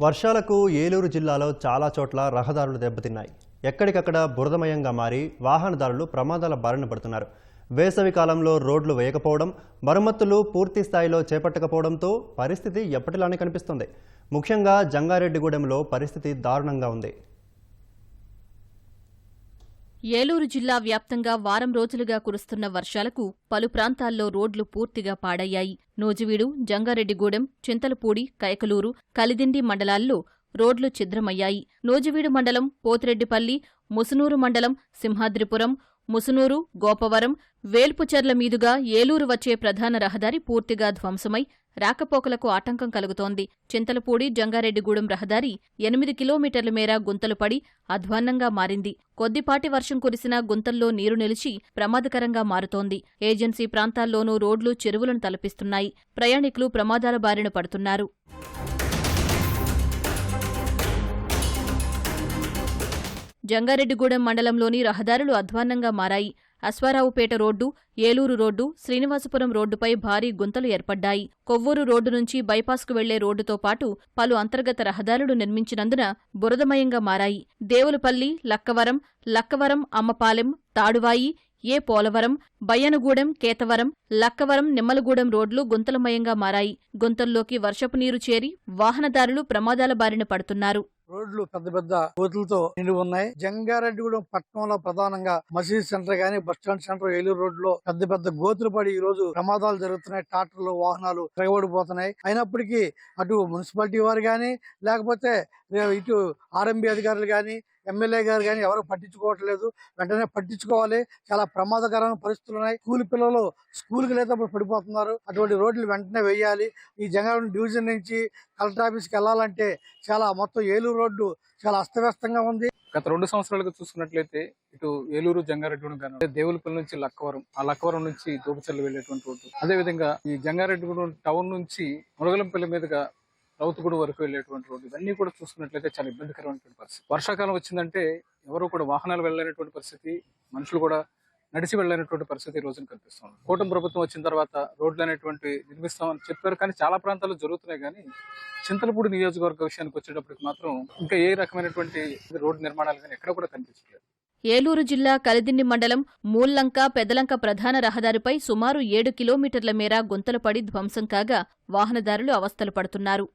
వర్షాలకు ఏలూరు జిల్లాలో చాలా చోట్ల రహదారులు దెబ్బతిన్నాయి. ఎక్కడికక్కడ బురదమయంగా మారి వాహనదారులు ప్రమాదాల బారిన పడుతున్నారు. వేసవి కాలంలో రోడ్లు వేయకపోవడం మరమ్మతులు పూర్తి స్థాయిలో చేపట్టకపోవడంతో పరిస్థితి ఎప్పటిలానే కనిపిస్తుంది. ముఖ్యంగా జంగారెడ్డిగూడెంలో పరిస్థితి దారుణంగా ఉంది. ఏలూరు జిల్లా వ్యాప్తంగా వారం రోజులుగా కురుస్తున్న వర్షాలకు పలు ప్రాంతాల్లో రోడ్లు పూర్తిగా పాడయ్యాయి. నూజివీడు జంగారెడ్డిగూడెం చింతలపూడి కైకలూరు కలిదిండి మండలాల్లో రోడ్లు ఛిద్రమయ్యాయి. నూజివీడు మండలం పోతిరెడ్డిపల్లి ముసునూరు మండలం సింహాద్రిపురం ముసునూరు గోపవరం వేల్పుచెర్ల మీదుగా ఏలూరు వచ్చే ప్రధాన రహదారి పూర్తిగా ధ్వంసమై రాకపోకలకు ఆటంకం కలుగుతోంది. చింతలపూడి జంగారెడ్డిగూడెం రహదారి ఎనిమిది కిలోమీటర్ల మేర గుంతలు పడి అధ్వాన్నంగా మారింది. కొద్దిపాటి వర్షం కురిసినా గుంతల్లో నీరు నిలిచి ప్రమాదకరంగా మారుతోంది. ఏజెన్సీ ప్రాంతాల్లోనూ రోడ్లు చెరువులను తలపిస్తున్నాయి. ప్రయాణికులు ప్రమాదాల బారిన పడుతున్నారు. జంగారెడ్డిగూడెం మండలంలోని రహదారులు అధ్వాన్నంగా మారాయి. అశ్వారావుపేట రోడ్డు ఏలూరు రోడ్డు శ్రీనివాసపురం రోడ్డుపై భారీ గుంతలు ఏర్పడ్డాయి. కొవ్వూరు రోడ్డు నుంచి బైపాస్కు వెళ్ళే రోడ్డుతో పాటు పలు అంతర్గత రహదారులు నిర్మించినందున బురదమయంగా మారాయి. దేవులపల్లి లక్కవరం లక్కవరం అమ్మపాలెం తాడువాయి ఏ పోలవరం బయ్యనగూడెం కేతవరం లక్కవరం నిమ్మలగూడెం రోడ్లు గుంతలమయంగా మారాయి. గుంతల్లోకి వర్షపు నీరు చేరి వాహనదారులు ప్రమాదాల బారిన పడుతున్నారు. రోడ్లు పెద్ద పెద్ద గోతులతో నిండి ఉన్నాయి. జంగారెడ్డిగూడెం పట్టణంలో ప్రధానంగా మసీద్ సెంటర్ గానీ బస్ స్టాండ్ సెంటర్ ఏలూరు రోడ్లో పెద్ద పెద్ద గోతులు పడి ఈ రోజు ప్రమాదాలు జరుగుతున్నాయి. ట్రాక్టర్లు వాహనాలు తిరగబడిపోతున్నాయి అయినప్పటికీ అటు మున్సిపాలిటీ వారు గాని లేకపోతే ఇటు ఆర్ఎంబి అధికారులు కానీ ఎమ్మెల్యే గారు కానీ ఎవరు పట్టించుకోవట్లేదు. వెంటనే పట్టించుకోవాలి. చాలా ప్రమాదకరమైన పరిస్థితులు ఉన్నాయి. స్కూల్ పిల్లలు స్కూల్కి లేదప్పుడు పడిపోతున్నారు. అటువంటి రోడ్లు వెంటనే వేయాలి. ఈ జంగారెడ్డి డివిజన్ నుంచి కలెక్టర్ ఆఫీస్కి వెళ్ళాలంటే చాలా మొత్తం ఏలూరు రోడ్డు చాలా అస్తవ్యస్తంగా ఉంది. గత రెండు సంవత్సరాలుగా చూసుకున్నట్లయితే ఇటు ఏలూరు జంగారెడ్డిగూడెం కానీ దేవులపల్లి నుంచి లక్కవరం ఆ లక్కవరం నుంచి దోపచల్లి వెళ్ళేటువంటి రోడ్డు. అదే విధంగా ఈ జంగారెడ్డిగూడెం టౌన్ నుంచి మురగలంపల్లి మీదుగా రౌతుగూడెం వరకు వెళ్ళేటువంటి రోడ్డు ఇవన్నీ కూడా చూసుకున్నట్లయితే చాలా ఇబ్బందికరమైనటువంటి పరిస్థితి. వర్షాకాలం వచ్చిందంటే ఎవరు కూడా వాహనాలు వెళ్ళలేనటువంటి పరిస్థితి మనుషులు కూడా నడిచి వెళ్ళలేనటువంటి పరిస్థితి ఈ రోజున కనిపిస్తుంది కూటమి ప్రభుత్వం వచ్చిన తర్వాత రోడ్లు అనేటువంటి నిర్మిస్తామని చెప్పారు కానీ చాలా ప్రాంతాల్లో జరుగుతున్నాయి కానీ చింతలపూడి నియోజకవర్గ విషయానికి వచ్చేటప్పటికి మాత్రం ఇంకా ఏ రకమైనటువంటి రోడ్డు నిర్మాణాలు కానీ ఎక్కడ కూడా కనిపించలేదు ఏలూరు జిల్లా కలిదిండి మండలం మూల్లంక పెదలంక ప్రధాన రహదారిపై సుమారు ఏడు కిలోమీటర్ల మేర గుంతలు పడి ధ్వంసం కాగా వాహనదారులు అవస్థలు పడుతున్నారు.